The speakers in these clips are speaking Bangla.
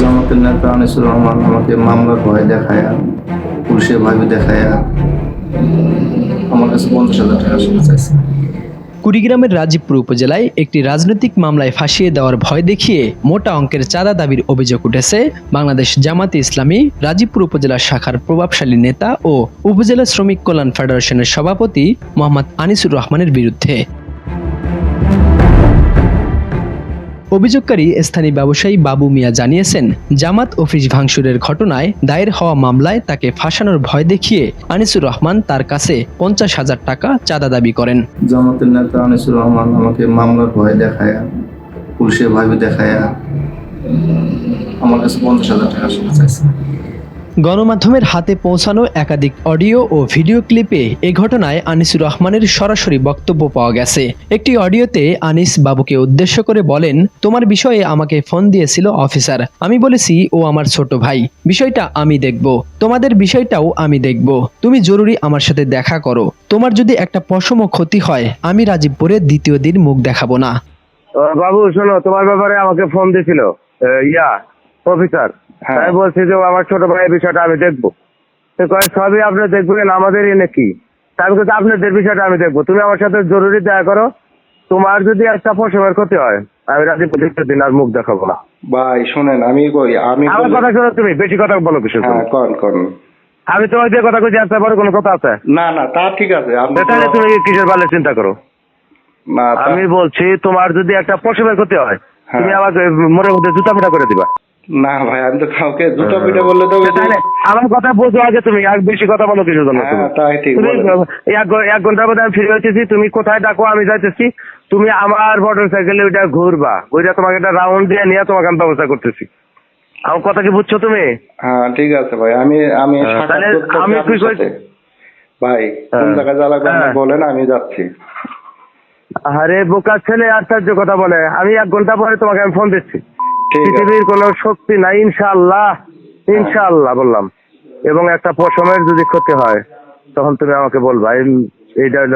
জামাতের নেতা আনিসুর রহমান আমাকে মামলার ভয় দেখায়, পুলিশের ভাবি দেখায়, আমার কাছে পঞ্চাশ হাজার টাকা চাইছে। কুড়িগ্রামের রাজীবপুর উপজেলায় একটি রাজনৈতিক মামলায় ফাঁসিয়ে দেওয়ার ভয় দেখিয়ে মোটা অঙ্কের চাঁদা দাবির অভিযোগ উঠেছে বাংলাদেশ জামাতে ইসলামী রাজীবপুর উপজেলা শাখার প্রভাবশালী নেতা ও উপজেলা শ্রমিক কল্যাণ ফেডারেশনের সভাপতি মোহাম্মদ আনিসুর রহমানের বিরুদ্ধে। অভিযোগকারী স্থানীয় ব্যবসায়ী বাবু মিয়া জানিয়েছেন, জামাত অফিস ভাঙচুরের ঘটনায় দায়ের হওয়া মামলায় তাকে ফাঁসানোর ভয় দেখিয়ে আনিসুর রহমান তার কাছে পঞ্চাশ হাজার টাকা চাঁদা দাবি করেন। জামাতের নেতা আনিসুর রহমান আমাকে মামলার ভয় দেখায়, পুলিশের ভয় দেখায় আমার কাছে পঞ্চাশ হাজার টাকা চাইছে। গণমাধ্যমের হাতে পৌঁছানো একাধিক অডিও ও ভিডিও ক্লিপে এ ঘটনায় আনিসুর রহমানের সরাসরি বক্তব্য পাওয়া গেছে। একটি অডিওতে আনিস বাবুকে উদ্দেশ্য করে বলেন, তোমার বিষয়ে আমাকে ফোন দিয়েছিল অফিসার। আমি বলেছি, ও আমার ছোট ভাই। বিষয়টা আমি দেখব। তোমাদের বিষয়টাও আমি দেখব। তুমি জরুরি আমার সাথে দেখা করো। তোমার যদি একটা পশম ক্ষতি হয়, আমি রাজীবপুরে দ্বিতীয় দিন মুখ দেখাবো না। বাবু, শোনো, তোমার ব্যাপারে আমাকে ফোন দিয়েছিল। Yeah, officer. আমি বলছি যে আমার ছোট ভাইয়ের বিষয়টা আমি দেখব। সবই আপনি দেখবেন আমাদের এনে কি? আমি বলছি, আপনাদের বিষয়টা আমি দেখব। তুমি আমার সাথে জরুরি দেখা করো তোমার যদি একটা পশমের ক্ষতি হয় আমি রাজি প্রতিষ্ঠা দিন আর মুখ দেখাবো না। ভাই শুনেন আমি কই আমি আমার কথা শোনো তুমি বেশি কথা বলো কিছু হ্যাঁ কন কন। আমি তোমার যে কথা কইছি আসতে পারো কোনো কথা আছে? না না তা ঠিক আছে তাহলে তুমি কিসের বালে চিন্তা করো? আমি বলছি তোমার যদি একটা পশমের ক্ষতি হয় হ্যাঁ। তুমি আমাকে মনের মধ্যে জুতা ফিটা করে দিবা। না ভাই আমি তো কাউকে জুতো পিঠে বললে তো আমার কথা বোঝো আগে তুমি আর বেশি কথা বলো কিছু জন্য হ্যাঁ তাই ঠিক এক ঘণ্টার মধ্যে আমি ফিরে হইতেছি তুমি কোথায় ডাকো আমি যাইতেছি। তুমি আমার মোটর সাইকেলে ওইটা ঘুরবা ওইটা তোমাকে একটা রাউন্ড দিয়ে নিয়ে তোমাকে আমি ব্যবস্থা করতেছি। আমার কথা কি বুঝছ তুমি? হ্যাঁ ঠিক আছে ভাই আমি আমি হ্যাঁ, আমি ভাই কোন হ্যাঁ। জায়গায় যা লাগবে হ্যাঁ। বলেন আমি যাচ্ছি। আরে বোকা ছেলে আশ্চর্য কথা বলে। আমি এক ঘণ্টা পরে তোমাকে আমি ফোন দিচ্ছি। পৃথিবীর কোনো শক্তি নাই ইনশাআল্লাহ। ইনশাআল্লাহ বললাম। এবং একটা পশমের যদি ক্ষতি হয় তখন তুমি আমাকে বলবা। এই- এইটা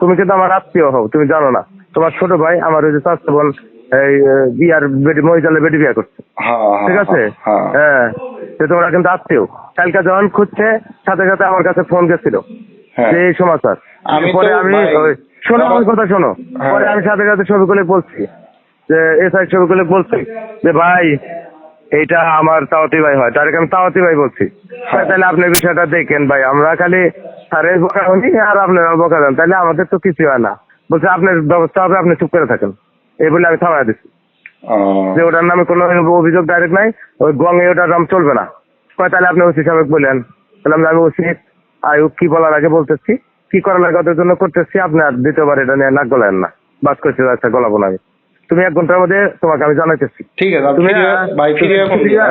তুমি কিন্তু আমার আত্মীয় হও তুমি জানো না। তোমার ছোট ভাই আমার ওই যে স্বাস্থ্য বোন এই বিয়ার বেটি মহিজালে বেটি বিয়া করছে। হ্যাঁ হ্যাঁ, ঠিক আছে? হ্যাঁ হ্যাঁ। তো তোমরা কিন্তু আত্মীয়। কালকে যখন খুঁজছে সাথে সাথে আমার কাছে ফোন গেছিল। যে এই সমাচার। আমি পরে আমি ওই- শোনো আমার কথা শোনো। হ্যাঁ। পরে আমি সাথে সাথে ছবিগুলো বলছি। যে এসআই ছবিগুলো বলছি যে ভাই এইটা আমার তাওয়াতি ভাই হয়। তার আমি তাওয়াতি ভাই বলছি। হ্যাঁ। তাহলে আপনি বিষয়টা দেখেন ভাই। আমরা খালি স্যারের বোকা হনি আর আপনার বোকা দেন তাহলে আমাদের তো কিছু হয় না। বলছে আপনার ব্যবস্থা হবে আপনি চুপ করে থাকেন। এই বলে আমি থামাই দিচ্ছি যে ওটার নামে কোনো অভিযোগ ডাইরেক্ট নাই। ওই গঙ্গে ওটার নাম চলবে না। তাহলে আপনি ওসি সাহেব বললেন তাহলে আমি- আমি ওসি। আয়ুব কি বলার আগে বলতেছি? কি করার লাগে? ওদের জন্য করতেছি। আপনি আর দ্বিতীয়বার এটা নিয়ে নাক গলায়েন না। বাস করতে আচ্ছা গলাবো না আমি। তুমি এক ঘণ্টার মধ্যে তোমাকে আমি জানাইতেছি। ঠিক আছে তুমি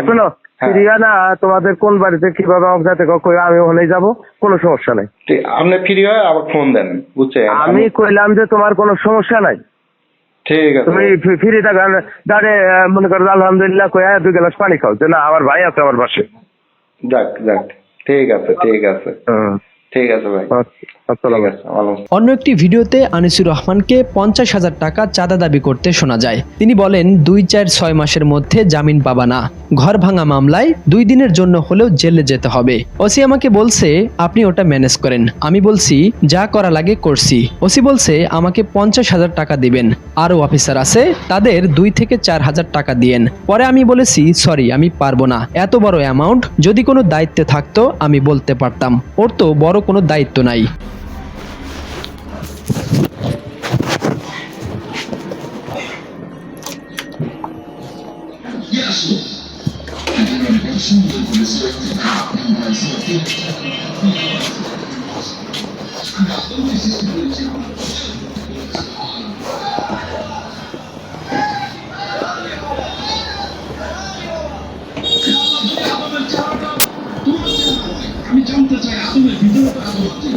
শোনো হ্যাঁ। ফিরিয়া না তোমাদের কোন বাড়িতে কীভাবে কই আমি ওখানে যাব কোনো সমস্যা নাই। আপনি ফ্রি হয়ে আবার ফোন দেন বুঝছেন? আমি কইলাম যে তোমার কোনো সমস্যা নাই। ঠিক আছে। তুমি ফিরে থাকো দাঁড়ে মনে করো আলহামদুলিল্লাহ কয়া দুই গ্লাস পানি খাও যে না আমার ভাই আছে আমার পাশে। যাক যাক ঠিক আছে ঠিক আছে। হুম। ঠিক আছে ভাই। অন্য একটি ভিডিওতে আনিসুর রহমানকে পঞ্চাশ হাজার টাকা চাঁদা দাবি করতে শোনা যায়। তিনি বলেন দুই চার ছয় মাসের মধ্যে জামিন পাবা না। ঘর ভাঙা মামলায় দুই দিনের জন্য হলেও জেলে যেতে হবে। ওসি আমাকে বলছে আপনি ওটা ম্যানেজ করেন। আমি বলছি যা করা লাগে করছি। ওসি বলছে আমাকে পঞ্চাশ হাজার টাকা দিবেন। আরও অফিসার আছে তাদের দুই থেকে চার হাজার টাকা দিয়েন। পরে আমি বলেছি সরি আমি পারব না। এত বড় অ্যামাউন্ট যদি কোনো দায়িত্বে থাকতো আমি বলতে পারতাম। ওর তো বড় কোনো দায়িত্ব নাই। আমি জানতে চাই আদমের ভিতরে তো আদম আছে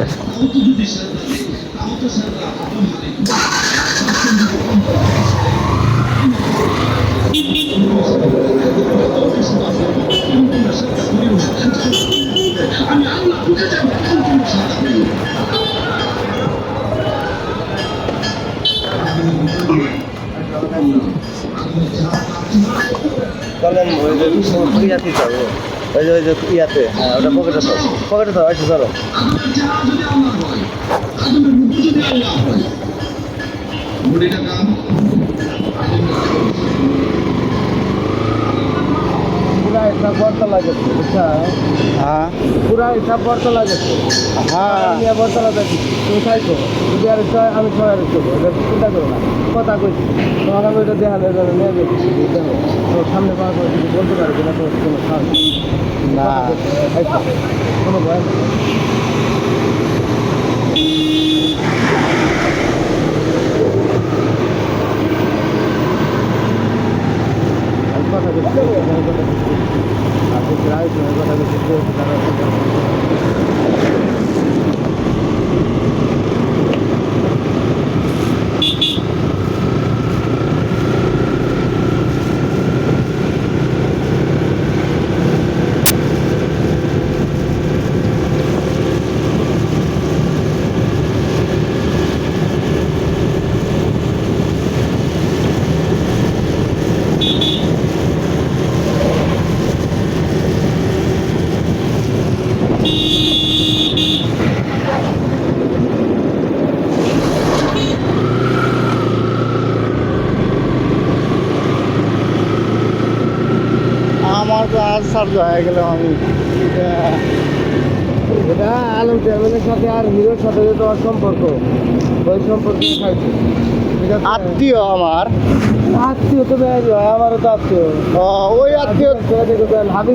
আমি আল্লাহ বুঝে যাব যে ইয়াতে যাব। ওই যে ওই যে ইয়াতে। হ্যাঁ ওটা পকেটে তো পকেটে তো আচ্ছা চলো টাকা হিসাব বর্তা লাগেছে বুঝছা? হ্যাঁ। পুরা হিসাব বর্তা লাগেছে। হ্যাঁ। নিয়ে বর্তা লাগাচ্ছি তুমি খাইছো যদি আর ছয় আমি ছয় আর দেবো এটা চিন্তা করো না। কথা কইছি। তোমাকে আমি ওইটা দেখালে এবার নিয়ে দেখো দেখো তোর সামনে পাওয়া করে যদি বলতে পারো কিনা তোর কোনো সাহস না। কোনো ভয় কথা বলছি, আমি কথা বলছি। আপনি প্রায় সময় কথা বলছি, কেউ তারা কথা বলছে। সার্জ হয়ে গেল আমি। এটা আলম চেয়ারম্যানের সাথে আর হিরোর সাথে যে তোমার সম্পর্ক ওই সম্পর্কে আত্মীয় আমার। আত্মীয় তো বেড়ে যায় আমারও তো আত্মীয়। ওই আত্মীয়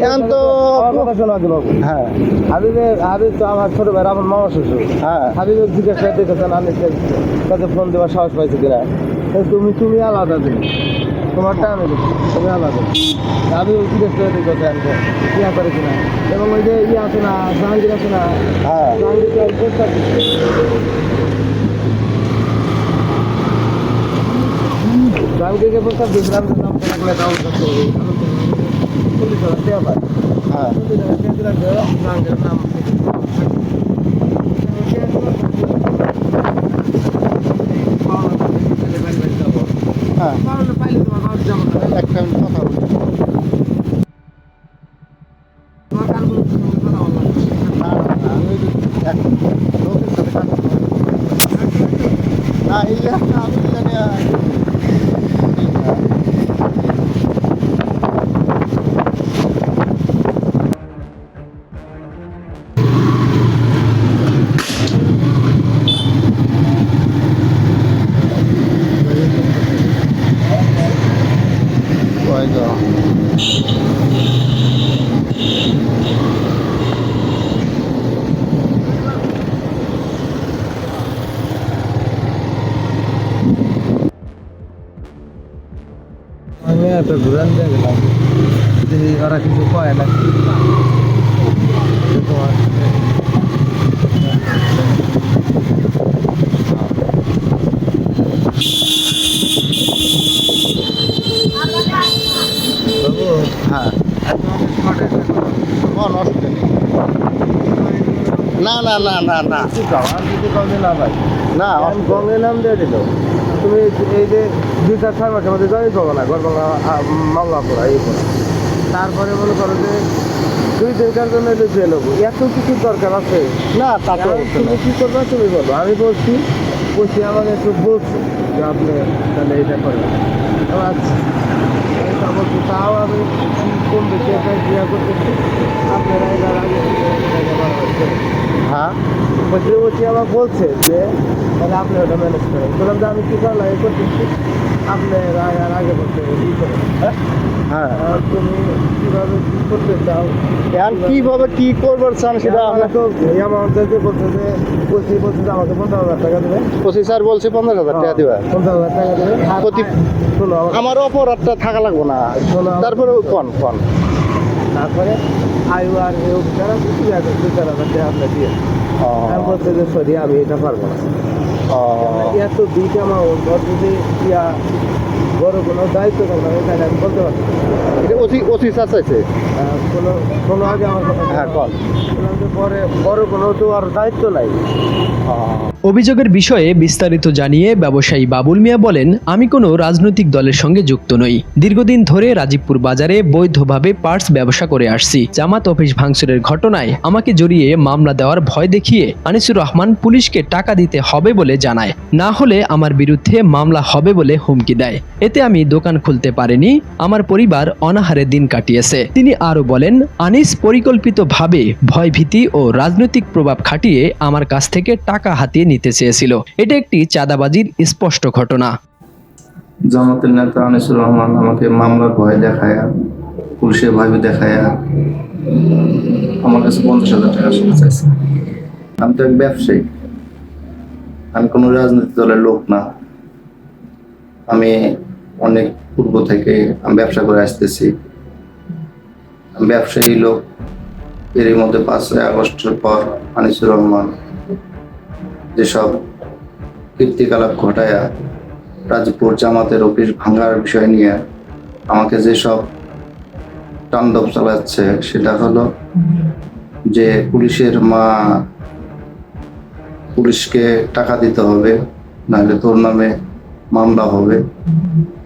এখন তো- কথা শোনা দিল হ্যাঁ। হাবিবের হাবিব তো আমার ছোট ভাই আমার মামা শ্বশুর। হ্যাঁ। হাবিবের জিজ্ঞাসা দেখেছেন আমি তাতে ফোন দেওয়ার সাহস পাইছি কিনা? তুমি তুমি আলাদা দিন তোমারটা আমি দেখি তুমি আলাদা আমি ওই জিজ্ঞেস করে দেখেছেন যে ইয়া করে কিনা? এবং ওই যে ইয়ে আছে না জাহাঙ্গীর আছে না? হ্যাঁ। জাহাঙ্গীরকে প্রস্তাব। দিয়েছিলাম চল্লিশ হাজার পায়। হ্যাঁ। চল্লিশ হাজার নাম হ্যাঁ। একটা কথা একটা ঘুরান দিয়ে গেলাম দেখি ওরা কিছু কয় না যে তোমার বাবু হ্যাঁ তোমাকে কোনো অসুবিধা নেই না না না না না কি কাও আর কিছু কমে না ভাই না তুমি এই যে দুই চার ছয় মাসের মধ্যে জয়েন পাবো না ঘর বাংলা মামলা করা এই করা। তারপরে মনে করো যে দুই দিনকার জন্য লুকিয়ে নেব এত কিছু দরকার আছে? না তা তো তুমি কি করবে তুমি বলো। আমি বলছি বলছি আমাকে একটু বলছি যে আপনি তাহলে এটা করেন। আমি আচ্ছা বলছি তাও আমি কম বেশি একটা করতেছি। আপনারা হ্যাঁ? আমার বলছে যে তাহলে আপনি ওটা ম্যানেজ করেন। বললাম যে আমি কী করলাম এই করতেছি। আপনি আর আগে বলতে ই করেন হ্যাঁ? হ্যাঁ। তুমি কীভাবে কী করতে চাও? এখন কীভাবে কি করবার চান সেটা আমরা আমরা তো এই আমাদেরকে বলছে যে বলছি বলছে যে আমাকে পঞ্চাশ হাজার টাকা দেবে। পঁচিশ স্যার বলছে পঞ্চাশ হাজার টাকা দিবা। পঞ্চাশ হাজার টাকা দেবে। প্রতি- শোনো আমার- অপরাধটা থাকা লাগবো না। তারপরে কন কন? তারপরে আর এ যারা কিছু আছে দু চার হাজার দিয়ে। বলছে যে সরি আমি এটা পারব না। এত দুইটা মাউন্ট যদি ইয়া বড় কোনো দায়িত্ব থাকলে আমি তাহলে আমি বলতে পারব। এটা ওসি ওসি চাইছে কোনো কোনো আগে আমার কথা হ্যাঁ কল। পরে বড় কোনো তো আর দায়িত্ব নাই। অভিযোগের বিষয়ে বিস্তারিত জানিয়ে ব্যবসায়ী বাবুল মিয়া বলেন, আমি কোনো রাজনৈতিক দলের সঙ্গে যুক্ত নই। দীর্ঘদিন ধরে রাজীবপুর বাজারে বৈধভাবে পার্টস ব্যবসা করে আসছি। জামাত অফিস ভাঙচুরের ঘটনায় আমাকে জড়িয়ে মামলা দেওয়ার ভয় দেখিয়ে আনিসুর রহমান পুলিশকে টাকা দিতে হবে বলে জানায়। না হলে আমার বিরুদ্ধে মামলা হবে বলে হুমকি দেয়। এতে আমি দোকান খুলতে পারিনি, আমার পরিবার অনাহারে দিন কাটিয়েছে। তিনি আরও বলেন, আনিস পরিকল্পিতভাবে ভয়ভীতি ও রাজনৈতিক প্রভাব খাটিয়ে আমার কাছ থেকে টাকা হাতিয়ে নিতে চেয়েছিল। এটা একটি চাঁদাবাজির স্পষ্ট ঘটনা। জামাতের নেতা আনিসুর রহমান আমাকে মামলার ভয় দেখায়া, পুলিশের ভয় দেখায়া, আমার কাছে পঞ্চাশ হাজার টাকা শুনে চাইছে। আমি তো এক ব্যবসায়ী। আমি কোনো রাজনৈতিক দলের লোক না। আমি অনেক পূর্ব থেকে আমি ব্যবসা করে আসতেছি। ব্যবসায়ী লোক। এরই মধ্যে পাঁচই আগস্টের পর আনিসুর রহমান যেসব কীর্তিকলাপ ঘটায়া, রাজপুর জামাতের অফিস ভাঙার বিষয় নিয়ে আমাকে যেসব তাণ্ডব চালাচ্ছে, সেটা হলো যে পুলিশের মা পুলিশকে টাকা দিতে হবে, নাহলে তোর নামে মামলা হবে।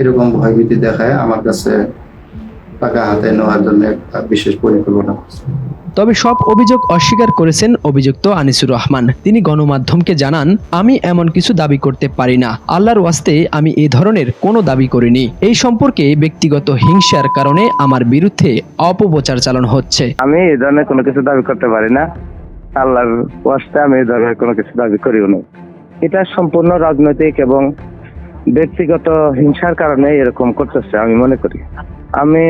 এরকম ভয়ভীতি দেখায় আমার কাছে টাকা হাতে নেওয়ার জন্য একটা বিশেষ পরিকল্পনা করছে। তবে সব অভিযোগ অস্বীকার করেছেন অভিযুক্ত আনিসুর রহমান। তিনি গণমাধ্যমকে জানান, আমি এমন কিছু দাবি করতে পারি না। আল্লাহর ওয়াস্তে আমি এই ধরনের কোনো দাবি করিনি। এই সম্পর্কে ব্যক্তিগত হিংসার কারণে আমার বিরুদ্ধে অপপ্রচার চালানো হচ্ছে। আমি এই ধরনের কোনো কিছু দাবি করতে পারি না। আল্লাহর ওয়াস্তে আমি এই ধরনের কোনো কিছু দাবি করিও না। এটা সম্পূর্ণ রাজনৈতিক এবং ব্যক্তিগত হিংসার কারণে এরকম করতেছে, আমি মনে করি। আমি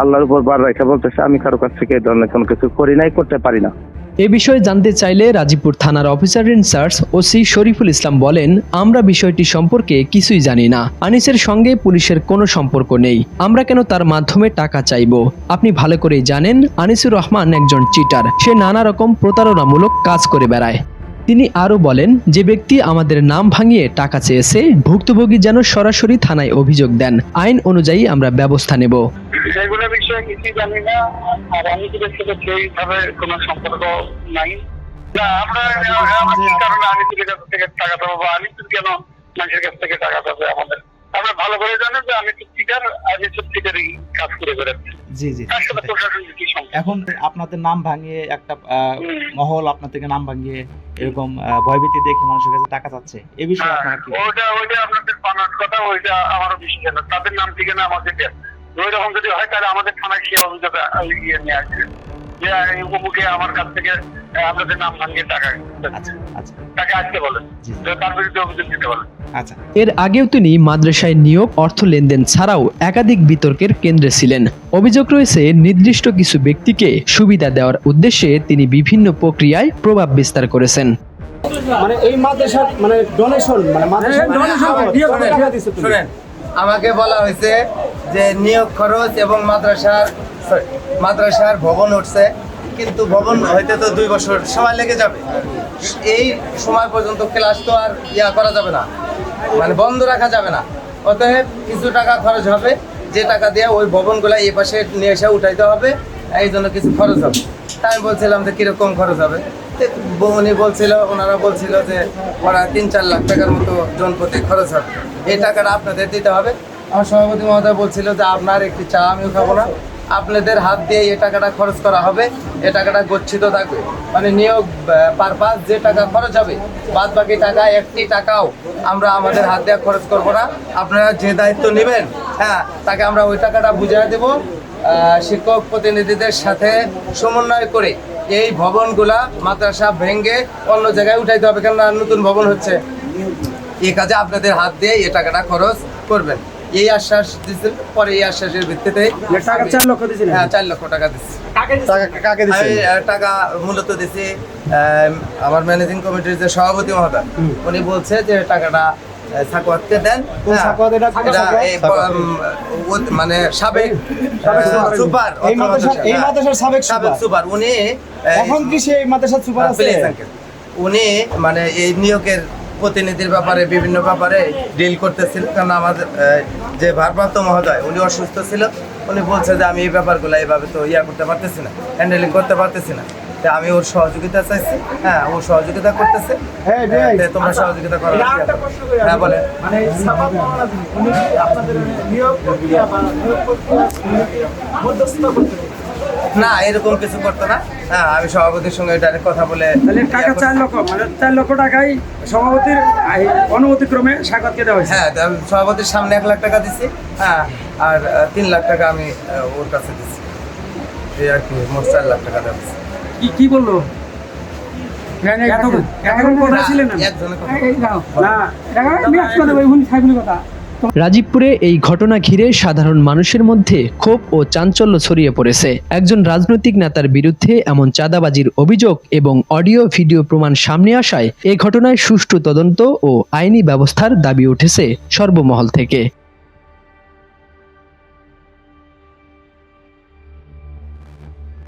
আল্লাহর উপর বার রেখে বলতেছে, আমি কারও কাছ থেকে এই ধরনের কোনো কিছু করি নাই, করতে পারি না। এ বিষয়ে জানতে চাইলে রাজীবপুর থানার officer incharge OC Shariful Islam বলেন, আমরা বিষয়টি সম্পর্কে কিছুই জানি না। আনিসের সঙ্গে পুলিশের কোনো সম্পর্ক নেই। আমরা কেন তার মাধ্যমে টাকা চাইব? আপনি ভালো করেই জানেন, আনিসুর রহমান একজন চিটার সে নানা রকম প্রতারণামূলক কাজ করে বেড়ায়। তিনি আরও বলেন, যে ব্যক্তি আমাদের নাম ভাঙিয়ে টাকা চেয়েছে, ভুক্তভোগী যেন সরাসরি থানায় অভিযোগ দেন। আইন অনুযায়ী আমরা ব্যবস্থা নেব। আমাদের? আমরা ভালো করে জানি যে আমি তো টিকার আমি তো টিকারই কাজ করে বেড়াচ্ছি। জি জি এখন আপনাদের নাম ভাঙিয়ে একটা মহল আপনার থেকে নাম ভাঙিয়ে এরকম ভয়ভীতি দেখে মানুষের কাছে টাকা চাচ্ছে। এ বিষয়ে আপনারা কি? ওইটা ওইটা আপনাদের বানার কথা ওইটা আমারও বিশ্বাস না। তাদের নাম ঠিকানা আমাদের ওই রকম যদি হয় তাহলে আমাদের থানায় সে অভিযোগ ইয়ে নিয়ে আসবে। যে অমুকে আমার কাছ থেকে আপনাদের নাম ভাঙিয়ে টাকা আচ্ছা আচ্ছা। তাকে আসতে বলেন তার বিরুদ্ধে অভিযোগ দিতে বলেন। আচ্ছা। এর আগেও তিনি মাদ্রাসায় নিয়োগ অর্থ লেনদেন ছাড়াও একাধিক বিতর্কের কেন্দ্রে ছিলেন। অভিযোগ রয়েছে নির্দিষ্ট কিছু ব্যক্তিকে সুবিধা দেওয়ার উদ্দেশ্যে তিনি বিভিন্ন প্রক্রিয়ায় প্রভাব বিস্তার করেছেন। মানে এই মাদ্রাসার মানে ডোনেশন মানে মাদ্রাসা শুনেন আমাকে বলা হয়েছে যে নিয়োগ খরচ এবং মাদ্রাসার মাদ্রাসার ভবন উঠছে, কিন্তু ভবন হইতে তো দুই বছর সময় লেগে যাবে। এই সময় পর্যন্ত ক্লাস তো আর ইয়া করা যাবে না মানে বন্ধ রাখা যাবে না। অতএব কিছু টাকা খরচ হবে, যে টাকা দিয়ে ওই ভবনগুলো এই পাশে নিয়ে এসে উঠাইতে হবে, এই জন্য কিছু খরচ হবে। তাই আমি বলছিলাম যে কীরকম খরচ হবে? উনি বলছিল, ওনারা বলছিল যে ওরা তিন চার লাখ টাকার মতো জন প্রতি খরচ হবে। এই টাকাটা আপনাদের দিতে হবে। আমার সভাপতি মহোদয় বলছিল যে আপনার একটি চা আমিও খাব না। আপনাদের হাত দিয়ে এই টাকাটা খরচ করা হবে। এ টাকাটা গচ্ছিত থাকবে। মানে নিয়োগ পারপাস যে টাকা খরচ হবে বাদ বাকি টাকা, একটি টাকাও আমরা আমাদের হাত দিয়ে খরচ করব না। আপনারা যে দায়িত্ব নেবেন হ্যাঁ তাকে আমরা ওই টাকাটা বুঝিয়ে দেবো। শিক্ষক প্রতিনিধিদের সাথে সমন্বয় করে এই ভবনগুলা মাদ্রাসা ভেঙে অন্য জায়গায় উঠাইতে হবে কেননা নতুন ভবন হচ্ছে। এই কাজে আপনাদের হাত দিয়ে এই টাকাটা খরচ করবেন। এই আশ্বাস দিচ্ছেন পরে এই আশ্বাসের ভিত্তিতে টাকা চার লক্ষ দিয়েছিলেন? হ্যাঁ চার লক্ষ টাকা দিচ্ছি। টাকা কাকে মূলত দিছি আমার ম্যানেজিং কমিটির যে সভাপতি মহোদয় উনি বলছে যে টাকাটা দেন। কোন হ্যাঁ, এটা? মানে সাবেক সুপার। এই মাদ্রাসার এই হ্যাঁ, মাদ্রাসার সাবেক সাবেক সুপার। সুপার। উনি এখন কি সেই মাদ্রাসার সুপার আছে? উনি মানে এই নিয়োগের প্রতিনিধির ব্যাপারে বিভিন্ন ব্যাপারে ডিল করতেছিল। কারণ আমাদের যে ভারপ্রাপ্ত মহোদয় উনি অসুস্থ ছিল। উনি বলছে যে আমি এই ব্যাপারগুলো এইভাবে তো ইয়া করতে পারতেছি না হ্যান্ডেলিং করতে পারতেছি না। তা আমি ওর সহযোগিতা চাইছি। হ্যাঁ ও সহযোগিতা করতেছে। হ্যাঁ, তোমরা সহযোগিতা করো। হ্যাঁ বলে মানে সাবাব মাওলানা যিনি, উনি কি আপনাদের নিয়োগ প্রক্রিয়া বা নিয়োগ প্রক্রিয়া মধ্যস্থতা করতে না এরকম কিছু করতো না। হ্যাঁ আমি সভাপতির সঙ্গে ডাইরেক্ট কথা বলে তাহলে টাকা চার লক্ষ মানে চার লক্ষ টাকাই সভাপতির অনুমতিক্রমে স্বাগতকে দেওয়া হয়েছে। হ্যাঁ আমি সভাপতির সামনে এক লাখ টাকা দিছি। হ্যাঁ আর তিন লাখ টাকা আমি ওর কাছে দিছি। এই আর কি মোট চার লাখ টাকা দেওয়া হয়েছে। কি কি বলল? রাজীবপুরে এই ঘটনা ঘিরে সাধারণ মানুষের মধ্যে ক্ষোভ ও চাঞ্চল্য ছড়িয়ে পড়েছে। একজন রাজনৈতিক নেতার বিরুদ্ধে এমন চাঁদাবাজির অভিযোগ এবং অডিও ভিডিও প্রমাণ সামনে আসায় এ ঘটনায় সুষ্ঠু তদন্ত ও আইনি ব্যবস্থার দাবি উঠেছে সর্বমহল থেকে।